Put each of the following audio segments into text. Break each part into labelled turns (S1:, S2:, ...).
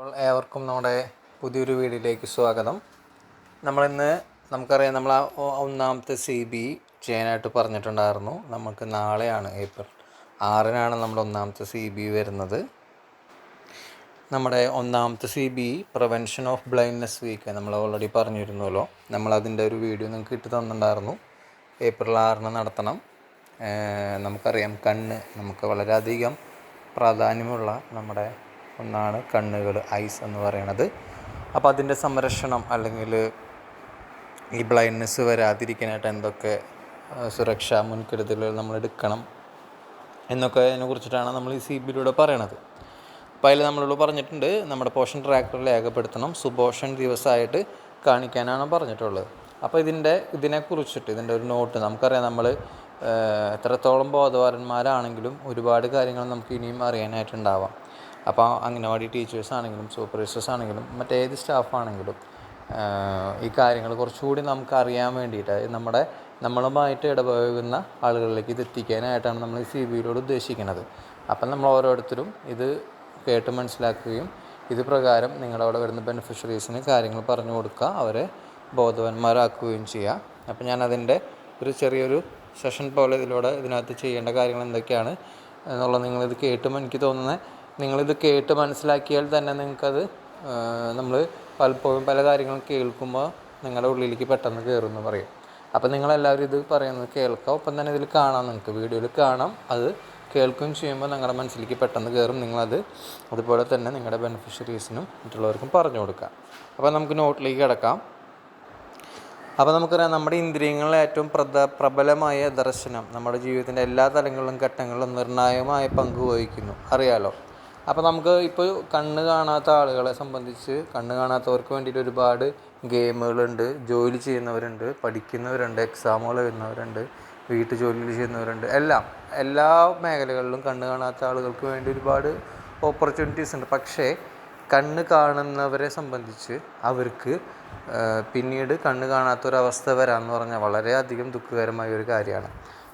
S1: അപ്പോൾ ഏവർക്കും നമ്മുടെ പുതിയൊരു വീഡിയോയിലേക്ക് സ്വാഗതം. നമ്മളിന്ന് നമുക്കറിയാം നമ്മൾ ഒന്നാമത്തെ സി ബി ചെയ്യാനായിട്ട് പറഞ്ഞിട്ടുണ്ടായിരുന്നു. നമുക്ക് നാളെയാണ് ഏപ്രിൽ ആറിനാണ് നമ്മൾ ഒന്നാമത്തെ സി ബി വരുന്നത്. നമ്മുടെ ഒന്നാമത്തെ C B prevention of blindness week നമ്മൾ ഓൾറെഡി പറഞ്ഞിരുന്നല്ലോ. നമ്മളതിന്റെ ഒരു വീഡിയോ നിങ്ങൾക്ക് ഇട്ട് തന്നിട്ടുണ്ടായിരുന്നു. ഏപ്രിൽ ആറിന് നടത്തണം. നമുക്കറിയാം കണ്ണ് നമുക്ക് വളരെയധികം പ്രാധാന്യമുള്ള നമ്മുടെ ഒന്നാണ് കണ്ണുകൾ ഐസ് എന്ന് പറയണത്. അപ്പോൾ അതിന്റെ സംരക്ഷണം അല്ലെങ്കിൽ ഈ ബ്ലൈൻഡ്നെസ് വരാതിരിക്കാനായിട്ട് എന്തൊക്കെ സുരക്ഷാ മുൻകരുതലുകൾ നമ്മൾ എടുക്കണം എന്നൊക്കെ അതിനെ കുറിച്ചിട്ടാണ് നമ്മൾ ഈ സി ബിയിലൂടെ പറയണത്. അപ്പോൾ അതിൽ നമ്മളോട് പറഞ്ഞിട്ടുണ്ട് നമ്മുടെ പോഷൻ ട്രാക്ടറിൽ രേഖപ്പെടുത്തണം സുപോഷൻ ദിവസമായിട്ട് കാണിക്കാനാണ് പറഞ്ഞിട്ടുള്ളത്. അപ്പോൾ ഇതിന്റെ ഇതിനെക്കുറിച്ചിട്ട് ഇതിന്റെ ഒരു നോട്ട് നമുക്കറിയാം നമ്മൾ എത്രത്തോളം ബോധവാന്മാരാണെങ്കിലും ഒരുപാട് കാര്യങ്ങൾ നമുക്ക് ഇനിയും അറിയാനായിട്ടുണ്ടാവാം. അപ്പോൾ അംഗനവാടി ടീച്ചേഴ്സ് ആണെങ്കിലും സൂപ്പർവൈസേഴ്സ് ആണെങ്കിലും മറ്റേത് സ്റ്റാഫാണെങ്കിലും ഈ കാര്യങ്ങൾ കുറച്ചുകൂടി നമുക്ക് അറിയാൻ വേണ്ടിയിട്ട് നമ്മുടെ നമ്മളുമായിട്ട് ഇടപഴകുന്ന ആളുകളിലേക്ക് ഇത് എത്തിക്കാനായിട്ടാണ് നമ്മൾ ഈ സി ബിയിലൂടെ ഉദ്ദേശിക്കുന്നത്. അപ്പം നമ്മൾ ഓരോരുത്തരും ഇത് കേട്ട് മനസ്സിലാക്കുകയും ഇത് പ്രകാരം നിങ്ങളവിടെ വരുന്ന ബെനിഫിഷ്യറീസിന് കാര്യങ്ങൾ പറഞ്ഞു കൊടുക്കുക അവരെ ബോധവാന്മാരാക്കുകയും ചെയ്യുക. അപ്പം ഞാനതിന്റെ ഒരു ചെറിയൊരു സെഷൻ പോലെ ഇതിലൂടെ ഇതിനകത്ത് ചെയ്യേണ്ട കാര്യങ്ങൾ എന്തൊക്കെയാണ് എന്നുള്ളത് നിങ്ങളിത് കേട്ടും എനിക്ക് തോന്നുന്നത് നിങ്ങളിത് കേട്ട് മനസ്സിലാക്കിയാൽ തന്നെ നിങ്ങൾക്കത് നമ്മൾ പലപ്പോഴും പല കാര്യങ്ങളും കേൾക്കുമ്പോൾ നിങ്ങളുടെ ഉള്ളിലേക്ക് പെട്ടെന്ന് കയറുമെന്ന് പറയും. അപ്പോൾ നിങ്ങളെല്ലാവരും ഇത് പറയുന്നത് കേൾക്കാം. ഒപ്പം തന്നെ ഇതിൽ കാണാം നിങ്ങൾക്ക് വീഡിയോയിൽ കാണാം. അത് കേൾക്കുകയും ചെയ്യുമ്പോൾ നിങ്ങളുടെ മനസ്സിലേക്ക് പെട്ടെന്ന് കയറും നിങ്ങളത് അതുപോലെ തന്നെ നിങ്ങളുടെ ബെനിഫിഷ്യറീസിനും മറ്റുള്ളവർക്കും പറഞ്ഞു കൊടുക്കുക അപ്പോൾ നമുക്ക് നോട്ടിലേക്ക് കിടക്കാം. അപ്പോൾ നമുക്കറിയാം നമ്മുടെ ഇന്ദ്രിയങ്ങളിലെ ഏറ്റവും പ്രധ പ്രബലമായ ദർശനം നമ്മുടെ ജീവിതത്തിന്റെ എല്ലാ തലങ്ങളിലും ഘട്ടങ്ങളിലും നിർണായകമായ പങ്ക് വഹിക്കുന്നു. അറിയാലോ? അപ്പോൾ നമുക്ക് ഇപ്പോൾ കണ്ണ് കാണാത്ത ആളുകളെ സംബന്ധിച്ച് കണ്ണ് കാണാത്തവർക്ക് വേണ്ടിയിട്ട് ഒരുപാട് ഗെയിമുകളുണ്ട് ജോലി ചെയ്യുന്നവരുണ്ട് പഠിക്കുന്നവരുണ്ട് എക്സാമുകൾ എഴുതുന്നവരുണ്ട് വീട്ടു ജോലികൾ ചെയ്യുന്നവരുണ്ട്. എല്ലാം എല്ലാ മേഖലകളിലും കണ്ണ് കാണാത്ത ആളുകൾക്ക് വേണ്ടി ഒരുപാട് ഓപ്പർച്യൂണിറ്റീസ് ഉണ്ട്. പക്ഷേ കണ്ണ് കാണുന്നവരെ സംബന്ധിച്ച് അവർക്ക് പിന്നീട് കണ്ണ് കാണാത്തൊരവസ്ഥ വരാമെന്ന് പറഞ്ഞാൽ വളരെയധികം ദുഃഖകരമായ ഒരു കാര്യമാണ്.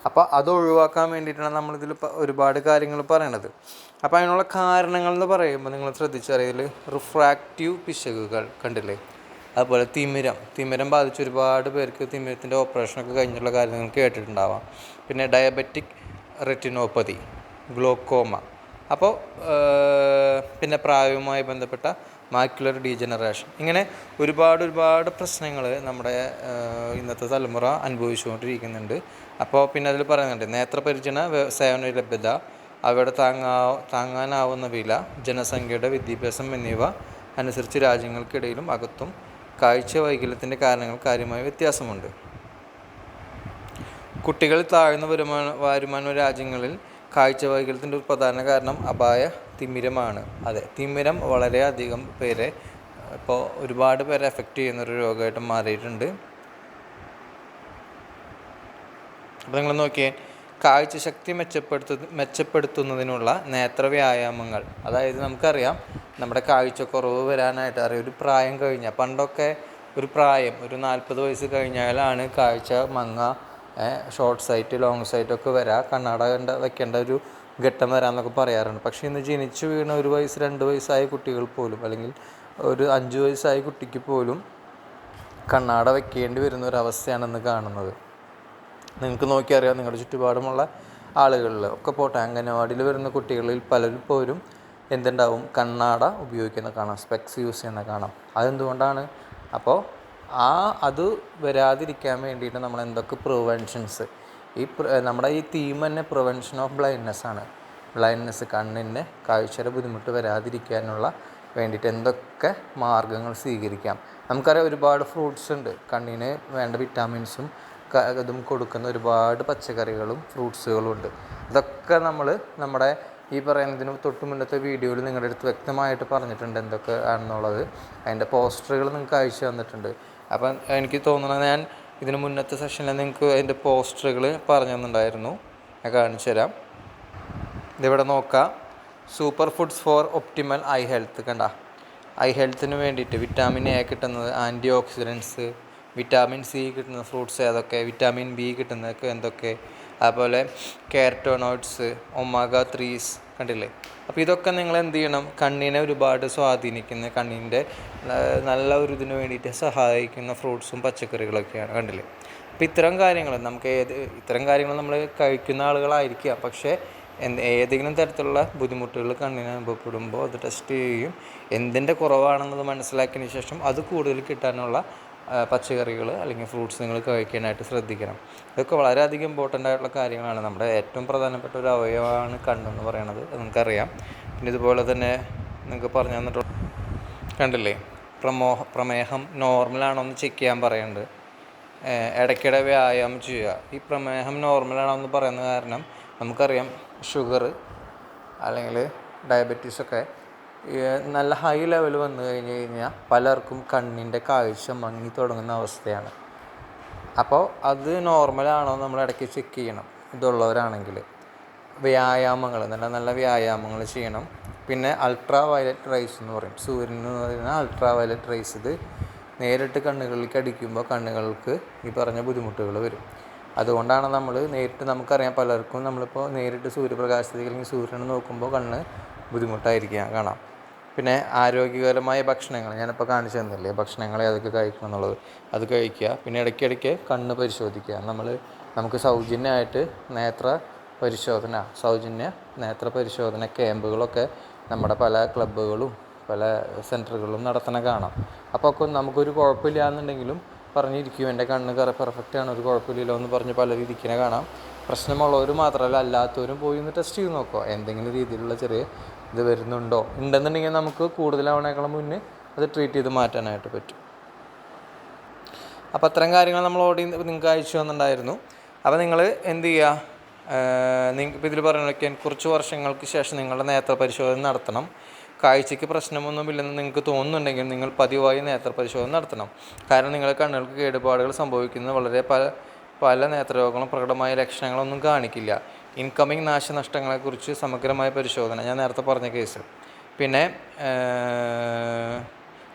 S1: അപ്പോൾ അത് ഒഴിവാക്കാൻ വേണ്ടിയിട്ടാണ് നമ്മളിതിൽ ഒരുപാട് കാര്യങ്ങൾ പറയണത്. അപ്പോൾ അതിനുള്ള കാരണങ്ങൾ എന്ന് പറയുമ്പോൾ നിങ്ങൾ ശ്രദ്ധിച്ചറിയൽ റിഫ്രാക്റ്റീവ് പിശകുകൾ കണ്ടില്ലേ? അതുപോലെ തിമിരം. തിമിരം ബാധിച്ച ഒരുപാട് പേർക്ക് തിമിരത്തിന്റെ ഓപ്പറേഷനൊക്കെ കഴിഞ്ഞിട്ടുള്ള കാര്യങ്ങൾ കേട്ടിട്ടുണ്ടാവാം. പിന്നെ ഡയബറ്റിക് റെറ്റിനോപ്പതി ഗ്ലോക്കോമ അപ്പോൾ പിന്നെ പ്രായവുമായി ബന്ധപ്പെട്ട മാക്യുലർ ഡീജനറേഷൻ ഇങ്ങനെ ഒരുപാട് ഒരുപാട് പ്രശ്നങ്ങൾ നമ്മുടെ ഇന്നത്തെ തലമുറ അനുഭവിച്ചുകൊണ്ടിരിക്കുന്നുണ്ട്. അപ്പോൾ പിന്നെ അതിൽ പറയുന്നുണ്ട് നേത്രപരിചരണ സേവന ലഭ്യത അവയുടെ താങ്ങാ താങ്ങാനാവുന്ന വില ജനസംഖ്യയുടെ വിദ്യാഭ്യാസം എന്നിവ അനുസരിച്ച് രാജ്യങ്ങൾക്കിടയിലും അകത്തും കാഴ്ച വൈകല്യത്തിന്റെ കാരണങ്ങൾ കാര്യമായ വ്യത്യാസമുണ്ട്. കുട്ടികൾ താഴ്ന്ന വരുമാന വരുമാന രാജ്യങ്ങളിൽ കാഴ്ച വൈകല്യത്തിന്റെ ഒരു പ്രധാന കാരണം അപായ തിമിരമാണ്. അതെ തിമിരം വളരെയധികം പേരെ ഇപ്പോൾ ഒരുപാട് പേരെ എഫക്റ്റ് ചെയ്യുന്നൊരു രോഗമായിട്ട് മാറിയിട്ടുണ്ട്. അപ്പോൾ നിങ്ങൾ നോക്കിയേ കാഴ്ചശക്തി മെച്ചപ്പെടുത്തു മെച്ചപ്പെടുത്തുന്നതിനുള്ള നേത്ര വ്യായാമങ്ങൾ അതായത് നമുക്കറിയാം നമ്മുടെ കാഴ്ചക്കുറവ് വരാനായിട്ട് അറിയാം ഒരു പ്രായം കഴിഞ്ഞാൽ പണ്ടൊക്കെ ഒരു പ്രായം ഒരു നാൽപ്പത് വയസ്സ് കഴിഞ്ഞാലാണ് കാഴ്ച മങ്ങ ഷോർട്ട് സൈറ്റ് ലോങ് സൈറ്റ് ഒക്കെ വരാ. കണ്ണാട കണ്ട വെക്കേണ്ട ഒരു ഘട്ടം വരാമെന്നൊക്കെ പറയാറുണ്ട്. പക്ഷേ ഇന്ന് ജനിച്ചു വീണ ഒരു വയസ്സ് രണ്ട് വയസ്സായ കുട്ടികൾ പോലും അല്ലെങ്കിൽ ഒരു അഞ്ച് വയസ്സായ കുട്ടിക്ക് പോലും കണ്ണാട വെക്കേണ്ടി വരുന്ന ഒരു അവസ്ഥയാണെന്ന് കാണുന്നത്. നിങ്ങൾക്ക് നോക്കിയറിയാം നിങ്ങളുടെ ചുറ്റുപാടുമുള്ള ആളുകളിൽ ഒക്കെ പോട്ടെ അംഗനവാടിയിൽ വരുന്ന കുട്ടികളിൽ പലരും പോലും എന്തുണ്ടാവും? കണ്ണാട ഉപയോഗിക്കുന്ന കാണാം സ്പെക്സ് യൂസ് ചെയ്യുന്ന കാണാം. അതെന്തുകൊണ്ടാണ്? അപ്പോൾ ആ അത് വരാതിരിക്കാൻ വേണ്ടിയിട്ട് നമ്മൾ എന്തൊക്കെ പ്രിവെൻഷൻസ് ഈ നമ്മുടെ ഈ തീം തന്നെ പ്രിവെൻഷൻ ഓഫ് ബ്ലൈൻഡ്നെസ് ആണ്. ബ്ലൈൻഡ്നെസ് കണ്ണിന്റെ കാഴ്ചയുടെ ബുദ്ധിമുട്ട് വരാതിരിക്കാനുള്ള വേണ്ടിയിട്ട് എന്തൊക്കെ മാർഗങ്ങൾ സ്വീകരിക്കാം. നമുക്കറിയാം ഒരുപാട് ഫ്രൂട്ട്സ് ഉണ്ട്. കണ്ണിന് വേണ്ട വിറ്റാമിൻസും ഇതും കൊടുക്കുന്ന ഒരുപാട് പച്ചക്കറികളും ഫ്രൂട്ട്സുകളും ഉണ്ട്. ഇതൊക്കെ നമ്മൾ നമ്മുടെ ഈ പറയുന്നതിന് തൊട്ട് മുന്നത്തെ വീഡിയോയിൽ നിങ്ങളുടെ അടുത്ത് വ്യക്തമായിട്ട് പറഞ്ഞിട്ടുണ്ട് എന്തൊക്കെ ആണെന്നുള്ളത്. അതിന്റെ പോസ്റ്ററുകൾ നിങ്ങൾക്ക് അയച്ചു തന്നിട്ടുണ്ട്. അപ്പം എനിക്ക് തോന്നുന്നത് ഞാൻ ഇതിന് മുന്നത്തെ സെഷനിൽ നിങ്ങൾക്ക് അതിന്റെ പോസ്റ്ററുകൾ പറഞ്ഞു തന്നിട്ടുണ്ടായിരുന്നു ഞാൻ കാണിച്ചു തരാം. ഇതിവിടെ നോക്കാം. Super foods for optimal eye health കണ്ട. ഐ ഹെൽത്തിന് വേണ്ടിയിട്ട് വിറ്റാമിൻ എ കിട്ടുന്നത് ആന്റി ഓക്സിഡൻസ് വിറ്റാമിൻ സി കിട്ടുന്ന ഫ്രൂട്ട്സ് ഏതൊക്കെ വിറ്റാമിൻ ബി കിട്ടുന്നതൊക്കെ എന്തൊക്കെ അതുപോലെ കാരറ്റോണോയിഡ്സ് ഒമാഗ ത്രീസ് കണ്ടില്ലേ? അപ്പോൾ ഇതൊക്കെ നിങ്ങൾ എന്ത് ചെയ്യണം? കണ്ണിനെ ഒരുപാട് സ്വാധീനിക്കുന്ന കണ്ണിന്റെ നല്ല ഒരു ഇതിന് വേണ്ടിയിട്ട് സഹായിക്കുന്ന ഫ്രൂട്ട്സും പച്ചക്കറികളൊക്കെയാണ് കണ്ടില്ലേ? അപ്പോൾ ഇത്തരം കാര്യങ്ങൾ നമുക്ക് ഏത് ഇത്തരം കാര്യങ്ങൾ നമ്മൾ കഴിക്കുന്ന ആളുകളായിരിക്കുക പക്ഷേ ഏതെങ്കിലും തരത്തിലുള്ള ബുദ്ധിമുട്ടുകൾ കണ്ണിന് അനുഭവപ്പെടുമ്പോൾ അത് ടെസ്റ്റ് ചെയ്യുകയും എന്തിന്റെ കുറവാണെന്നത് മനസ്സിലാക്കിയതിന് ശേഷം അത് കൂടുതൽ കിട്ടാനുള്ള പച്ചക്കറികൾ അല്ലെങ്കിൽ ഫ്രൂട്ട്സ് നിങ്ങൾ കഴിക്കാനായിട്ട് ശ്രദ്ധിക്കണം. ഇതൊക്കെ വളരെയധികം ഇമ്പോർട്ടന്റ് ആയിട്ടുള്ള കാര്യങ്ങളാണ്. നമ്മുടെ ഏറ്റവും പ്രധാനപ്പെട്ട ഒരു അവയവമാണ് കണ്ണെന്ന് പറയണത്. നമുക്കറിയാം. പിന്നെ ഇതുപോലെ തന്നെ നിങ്ങൾക്ക് പറഞ്ഞു തന്നിട്ടുള്ള കണ്ടില്ലേ? പ്രമോഹ പ്രമേഹം നോർമലാണോ എന്ന് ചെക്ക് ചെയ്യാൻ പറയുന്നുണ്ട് ഇടയ്ക്കിടെ വ്യായാമം ചെയ്യുക. ഈ പ്രമേഹം നോർമലാണോ എന്ന് പറയുന്ന കാരണം നമുക്കറിയാം ഷുഗർ അല്ലെങ്കിൽ ഡയബറ്റീസൊക്കെ നല്ല ഹൈ ലെവൽ വന്നു കഴിഞ്ഞ് കഴിഞ്ഞാൽ പലർക്കും കണ്ണിന്റെ കാഴ്ച മങ്ങി തുടങ്ങുന്ന അവസ്ഥയാണ്. അപ്പോൾ അത് നോർമലാണോ നമ്മൾ ഇടയ്ക്ക് ചെക്ക് ചെയ്യണം. ഇതുള്ളവരാണെങ്കിൽ വ്യായാമങ്ങൾ നല്ല നല്ല വ്യായാമങ്ങൾ ചെയ്യണം. പിന്നെ അൾട്രാ വയലറ്റ് റൈസ് എന്ന് പറയും. സൂര്യൻ എന്ന് പറയുന്ന അൾട്രാ വയലറ്റ് റൈസ് ഇത് നേരിട്ട് കണ്ണുകളിലേക്ക് അടിക്കുമ്പോൾ കണ്ണുകൾക്ക് ഈ പറഞ്ഞ ബുദ്ധിമുട്ടുകൾ വരും. അതുകൊണ്ടാണ് നമ്മൾ നേരിട്ട് നമുക്കറിയാം പലർക്കും നമ്മളിപ്പോൾ നേരിട്ട് സൂര്യപ്രകാശത്തേക്ക് അല്ലെങ്കിൽ സൂര്യനെ നോക്കുമ്പോൾ കണ്ണ് ബുദ്ധിമുട്ടായിരിക്കാം കാണാം. പിന്നെ ആരോഗ്യകരമായ ഭക്ഷണങ്ങൾ. ഞാനിപ്പോൾ കാണിച്ചു തന്നില്ലേ? ഭക്ഷണങ്ങൾ ഏതൊക്കെ കഴിക്കണം എന്നുള്ളത്. അത് കഴിക്കുക. പിന്നെ ഇടയ്ക്കിടയ്ക്ക് കണ്ണ് പരിശോധിക്കുക. നമ്മൾ നമുക്ക് സൗജന്യമായിട്ട് നേത്ര പരിശോധന സൗജന്യ നേത്ര പരിശോധന ക്യാമ്പുകളൊക്കെ നമ്മുടെ പല ക്ലബ്ബുകളും പല സെന്ററുകളിലും നടത്തണ കാണാം. അപ്പോൾ ഒക്കെ നമുക്കൊരു കുഴപ്പമില്ല എന്നുണ്ടെങ്കിലും പറഞ്ഞിരിക്കും. എന്റെ കണ്ണ് കറ പെർഫെക്റ്റ് ആണ് ഒരു കുഴപ്പമില്ലല്ലോ എന്ന് പറഞ്ഞ് പലരും ഇരിക്കണ കാണാം. പ്രശ്നമുള്ളവർ മാത്രമല്ല അല്ലാത്തവരും പോയി ഒന്ന് ടെസ്റ്റ് ചെയ്ത് നോക്കുക. എന്തെങ്കിലും രീതിയിലുള്ള ചെറിയ ഇത് വരുന്നുണ്ടോ? ഉണ്ടെന്നുണ്ടെങ്കിൽ നമുക്ക് കൂടുതലാവണേക്കാളും മുന്നേ അത് ട്രീറ്റ് ചെയ്ത് മാറ്റാനായിട്ട് പറ്റും. അപ്പോൾ അത്തരം കാര്യങ്ങൾ നമ്മൾ ഓടി നിങ്ങൾക്ക് അയച്ചു വന്നിട്ടുണ്ടായിരുന്നു അപ്പോൾ നിങ്ങൾ എന്ത് ചെയ്യുക നിങ്ങൾക്ക് ഇതിൽ പറയണൊക്കെ കുറച്ച് വർഷങ്ങൾക്ക് ശേഷം നിങ്ങളുടെ നേത്ര പരിശോധന നടത്തണം. കാഴ്ചയ്ക്ക് പ്രശ്നമൊന്നുമില്ലെന്ന് നിങ്ങൾക്ക് തോന്നുന്നുണ്ടെങ്കിൽ നിങ്ങൾ പതിവായി നേത്ര പരിശോധന നടത്തണം. കാരണം നിങ്ങളുടെ കണ്ണുകൾക്ക് കേടുപാടുകൾ സംഭവിക്കുന്നത് വളരെ പല പല നേത്രരോഗങ്ങളും പ്രകടമായ ലക്ഷണങ്ങളൊന്നും കാണിക്കില്ല. ഇൻകമിങ് നാശനഷ്ടങ്ങളെക്കുറിച്ച് സമഗ്രമായ പരിശോധന. ഞാൻ നേരത്തെ പറഞ്ഞ കേസ്. പിന്നെ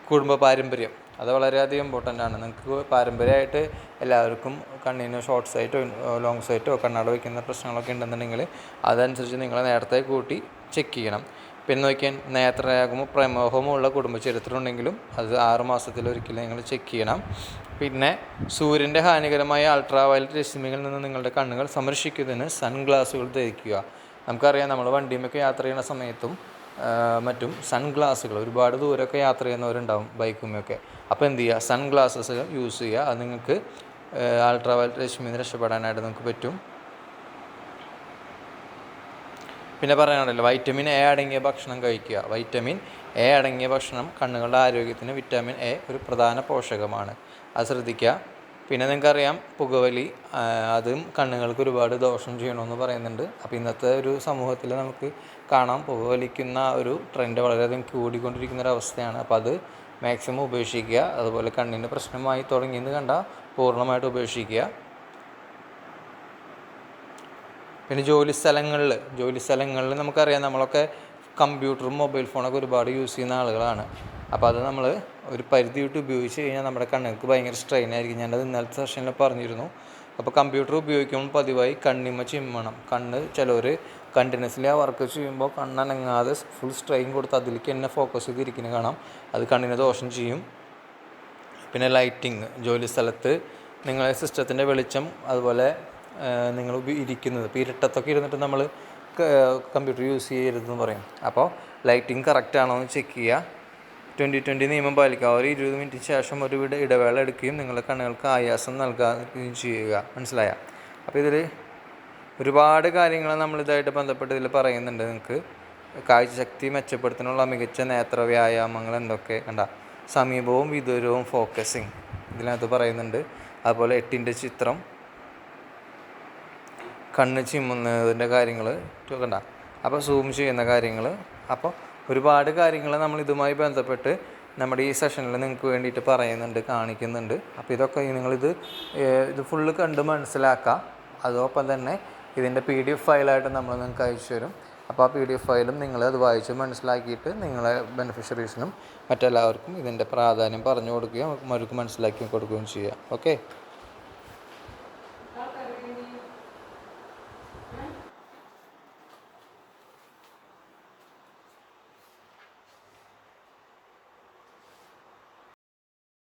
S1: കുടുംബ പാരമ്പര്യം. അത് വളരെയധികം ഇമ്പോർട്ടന്റ് ആണ്. നിങ്ങൾക്ക് പാരമ്പര്യമായിട്ട് എല്ലാവർക്കും കണ്ണിന് ഷോർട്ട് സൈറ്റോ ലോങ് സൈറ്റോ കണ്ണാട് വയ്ക്കുന്ന പ്രശ്നങ്ങളൊക്കെ ഉണ്ടെന്നുണ്ടെങ്കിൽ അതനുസരിച്ച് നിങ്ങൾ നേരത്തെ കൂട്ടി ചെക്ക് ചെയ്യണം. പിന്നെ നോക്കിയാൽ നേത്രയാകുമ്പോൾ പ്രമേഹമോ ഉള്ള കുടുംബ ചരിത്രം ഉണ്ടെങ്കിലും അത് ആറ് മാസത്തിലൊരിക്കൽ നിങ്ങൾ ചെക്ക് ചെയ്യണം. പിന്നെ സൂര്യന്റെ ഹാനികരമായ അൾട്രാ വയലറ്റ് രശ്മികളിൽ നിന്ന് നിങ്ങളുടെ കണ്ണുകൾ സംരക്ഷിക്കുന്നതിന് സൺഗ്ലാസുകൾ ധരിക്കുക. നമുക്കറിയാം നമ്മൾ വണ്ടിയുമൊക്കെ യാത്ര ചെയ്യുന്ന സമയത്തും മറ്റും സൺഗ്ലാസുകൾ ഒരുപാട് ദൂരമൊക്കെ യാത്ര ചെയ്യുന്നവരുണ്ടാവും ബൈക്കുമൊക്കെ. അപ്പോൾ എന്ത് ചെയ്യുക? സൺഗ്ലാസസ് യൂസ് ചെയ്യുക. അത് നിങ്ങൾക്ക് അൾട്രാ വയലറ്റ് രശ്മിയിൽ നിന്ന് രക്ഷപ്പെടാനായിട്ട് നിങ്ങൾക്ക് പറ്റും. പിന്നെ പറയാനുണ്ടല്ലോ വൈറ്റമിൻ എ അടങ്ങിയ ഭക്ഷണം കഴിക്കുക. വൈറ്റമിൻ എ അടങ്ങിയ ഭക്ഷണം കണ്ണുകളുടെ ആരോഗ്യത്തിന് വിറ്റാമിൻ എ ഒരു പ്രധാന പോഷകമാണ്. അത് ശ്രദ്ധിക്കുക. പിന്നെ നിങ്ങൾക്കറിയാം പുകവലി അതും കണ്ണുകൾക്ക് ഒരുപാട് ദോഷം ചെയ്യണമെന്ന് പറയുന്നുണ്ട്. അപ്പോൾ ഇന്നത്തെ ഒരു സമൂഹത്തിൽ നമുക്ക് കാണാം പുകവലിക്കുന്ന ഒരു ട്രെൻഡ് വളരെയധികം കൂടിക്കൊണ്ടിരിക്കുന്ന ഒരു അവസ്ഥയാണ്. അപ്പോൾ അത് മാക്സിമം ഉപേക്ഷിക്കുക. അതുപോലെ കണ്ണിന് പ്രശ്നമായി തുടങ്ങിയെന്ന് കണ്ടാൽ പൂർണമായിട്ട് ഉപേക്ഷിക്കുക. പിന്നെ ജോലി സ്ഥലങ്ങളിൽ ജോലി സ്ഥലങ്ങളിൽ നമുക്കറിയാം നമ്മളൊക്കെ കമ്പ്യൂട്ടറും മൊബൈൽ ഫോണൊക്കെ ഒരുപാട് യൂസ് ചെയ്യുന്ന ആളുകളാണ്. അപ്പോൾ അത് നമ്മൾ ഒരു പരിധി വിട്ട് ഉപയോഗിച്ച് കഴിഞ്ഞാൽ നമ്മുടെ കണ്ണുകൾക്ക് ഭയങ്കര സ്ട്രെയിൻ ആയിരിക്കും. ഞാനത് ഇന്നലത്തെ സെഷനിൽ പറഞ്ഞിരുന്നു. അപ്പോൾ കമ്പ്യൂട്ടർ ഉപയോഗിക്കുമ്പോൾ പതിവായി കണ്ണിമ ചിമ്മണം. കണ്ണ് ചിലവർ കണ്ടിന്യൂസ്ലി ആ വർക്ക് ചെയ്യുമ്പോൾ കണ്ണനങ്ങാതെ ഫുൾ സ്ട്രെയിൻ കൊടുത്ത് അതിലേക്ക് തന്നെ ഫോക്കസ് ചെയ്തിരിക്കുന്നത് കാണാം. അത് കണ്ണിനെ ദോഷം ചെയ്യും. പിന്നെ ലൈറ്റിങ് ജോലി സ്ഥലത്ത് നിങ്ങളെ സിസ്റ്റത്തിന്റെ വെളിച്ചം അതുപോലെ നിങ്ങൾ ഇരിക്കുന്നത്. ഇപ്പോൾ ഇരുട്ടത്തൊക്കെ ഇരുന്നിട്ട് നമ്മൾ കമ്പ്യൂട്ടർ യൂസ് ചെയ്യരുതെന്ന് പറയും. അപ്പോൾ ലൈറ്റിംഗ് കറക്റ്റ് ആണോ എന്ന് ചെക്ക് ചെയ്യുക ട്വന്റി ട്വന്റി നിയമം പാലിക്കുക. ഒരു ഇരുപത് മിനിറ്റിന് ശേഷം ഒരു വിട ഇടവേള എടുക്കുകയും നിങ്ങളുടെ കണ്ണുകൾക്ക് ആയാസം നൽകുകയും ചെയ്യുക. മനസ്സിലായ? അപ്പോൾ ഇതിൽ ഒരുപാട് കാര്യങ്ങൾ നമ്മളിതായിട്ട് ബന്ധപ്പെട്ട് ഇതിൽ പറയുന്നുണ്ട് നിങ്ങൾക്ക് കാഴ്ചശക്തി മെച്ചപ്പെടുത്താനുള്ള മികച്ച നേത്ര വ്യായാമങ്ങൾ എന്തൊക്കെ? കണ്ട. സമീപവും വിദൂരവും ഫോക്കസിങ് ഇതിനകത്ത് പറയുന്നുണ്ട്. അതുപോലെ എട്ടിന്റെ ചിത്രം കണ്ണ് ചിമ്മുന്നതിന്റെ കാര്യങ്ങൾ കണ്ട അപ്പോൾ സൂം ചെയ്യുന്ന കാര്യങ്ങൾ. അപ്പോൾ ഒരുപാട് കാര്യങ്ങൾ നമ്മൾ ഇതുമായി ബന്ധപ്പെട്ട് നമ്മുടെ ഈ സെഷനിൽ നിങ്ങൾക്ക് വേണ്ടിയിട്ട് പറയുന്നുണ്ട് കാണിക്കുന്നുണ്ട്. അപ്പോൾ ഇതൊക്കെ നിങ്ങളിത് ഇത് ഫുള്ള് കണ്ട് മനസ്സിലാക്കുക അതോടൊപ്പം തന്നെ ഇതിന്റെ പി ഡി എഫ് ഫയലായിട്ട് നമ്മൾ നിങ്ങൾക്ക് അയച്ചു തരും. അപ്പോൾ ആ പി ഡി എഫ് ഫയലും നിങ്ങൾ അത് വായിച്ച് മനസ്സിലാക്കിയിട്ട് നിങ്ങളെ ബെനിഫിഷ്യറീസിനും മറ്റെല്ലാവർക്കും ഇതിന്റെ പ്രാധാന്യം പറഞ്ഞു കൊടുക്കുകയും അവർക്ക് മനസ്സിലാക്കി കൊടുക്കുകയും ചെയ്യുക. ഓക്കെ